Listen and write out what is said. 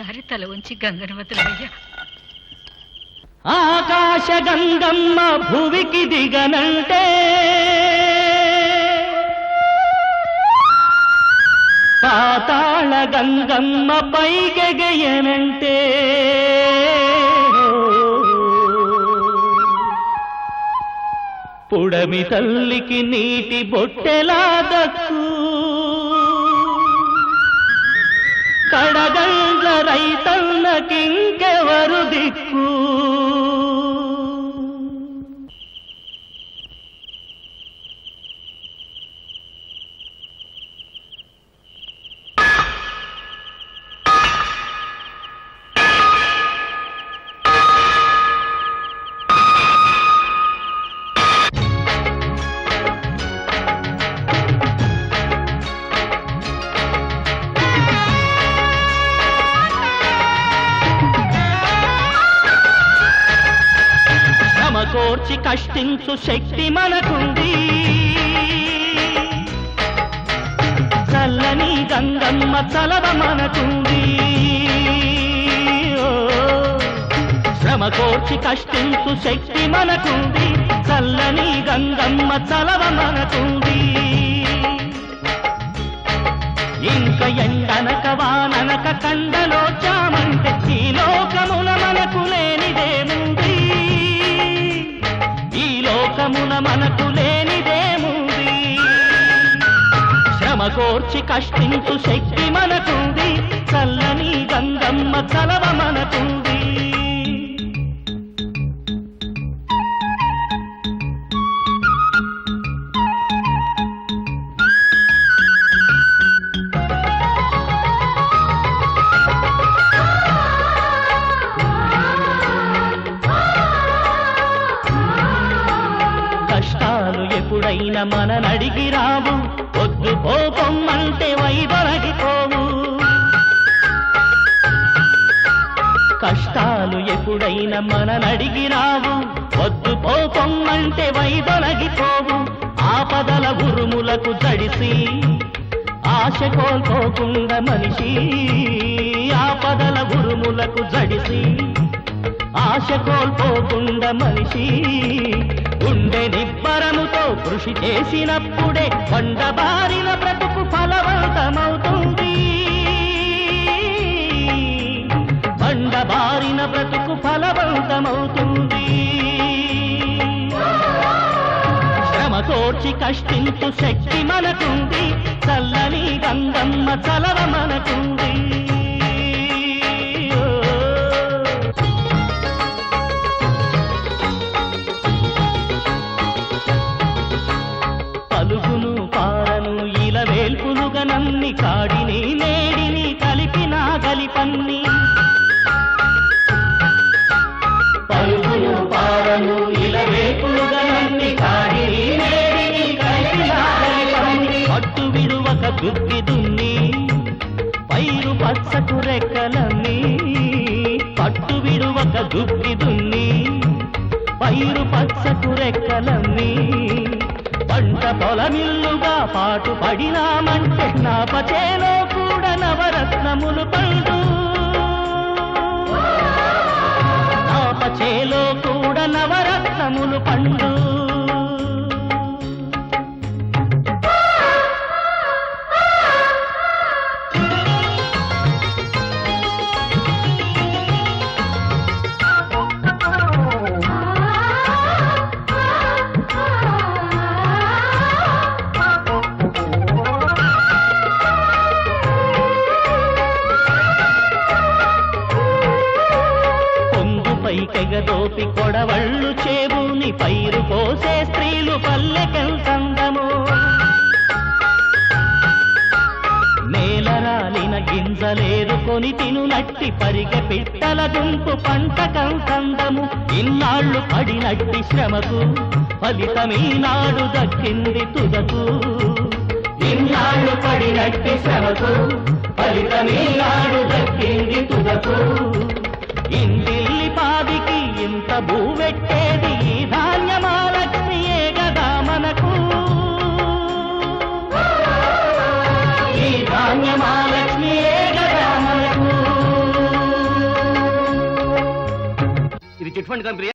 ఒక్కసారి తల ఉంచి గంగను వదిలయ్యా ఆకాశ గంగమ్మ భువికి దిగనంటే పాతాళ గంగమ్మ పైకెగయనంటే పుడమి తల్లికి నీటి బొట్టెలా దక్కు. కడగల్ రైతన్నకింకెవరు కోర్చి కష్టించు శక్తి మనకుంది. చల్లని గంగమ్మ చలవ మనకుంది. శ్రమ కోర్చి కష్టించు శక్తి మనకుంది. చల్లని గంగమ్మ చలవ మనకుంది. ఇంక ఎండనక వాననక కండలో మనకు లేనిదేముంది శ్రమ కోర్చి కష్టించు శక్తి మనకుంది. చల్లని గంగమ్మ చలవ కష్టాలు మననడిగి రావు. వద్దు పోపమ్మంటే వైదొలగిపోవు. కష్టాలు ఎప్పుడైనా మననడిగి రావు. వద్దు పోపమ్మంటే వైదొలగిపోవు. ఆపదల ఉరుములకు జడిసి ఆశ కోల్పోకుండా మనిషి ఆపదల ఉరుములకు జడిసి ఆశ కోల్పోకుండా మనిషి గుండె నిబ్బరముతో కృషి చేసినప్పుడే కొండబారిన బ్రతుకు ఫలవంతమవుతుంది. కొండబారిన బ్రతుకు ఫలవంతమవుతుంది. శ్రమ కోర్చి కష్టించు శక్తి మనకుంది చల్లని గంగమ్మ చలవ మనకుంది. విడువక దున్ని పైరు పచ్చకు రెక్కలన్నీ పట్టు విడువక దుక్కి దున్ని పైరు పచ్చకు రెక్కలన్నీ పంట పొలమిల్లుగా పాటు పడినామంటే నా పచేలో కూడా నవరత్నములు పండు తెగ కెగదోపి కొడవళ్ళు చేబూని పైరు పోసే స్త్రీలు పల్లెకెళ్తందము నేల రాలిన గింజలేరుకొని తినునట్టి పరిగ పిట్టల గుంపు పంట కంతందము ఇన్నాళ్ళు పడినట్టి శ్రమకు ఫలితమీనాడు దక్కింది తుదకు. ఇన్నాళ్ళు పడినట్టి శ్రమకు ఫలితమీనాడు దక్కింది తుదకు. భూవెట్టేది ఈ ధాన్యమాలక్ష్మియే కదా మనకు. ఈ ధాన్యమాలక్ష్మియే కదా మనకు. ఇది చిట్ ఫండ్ కంపెనీ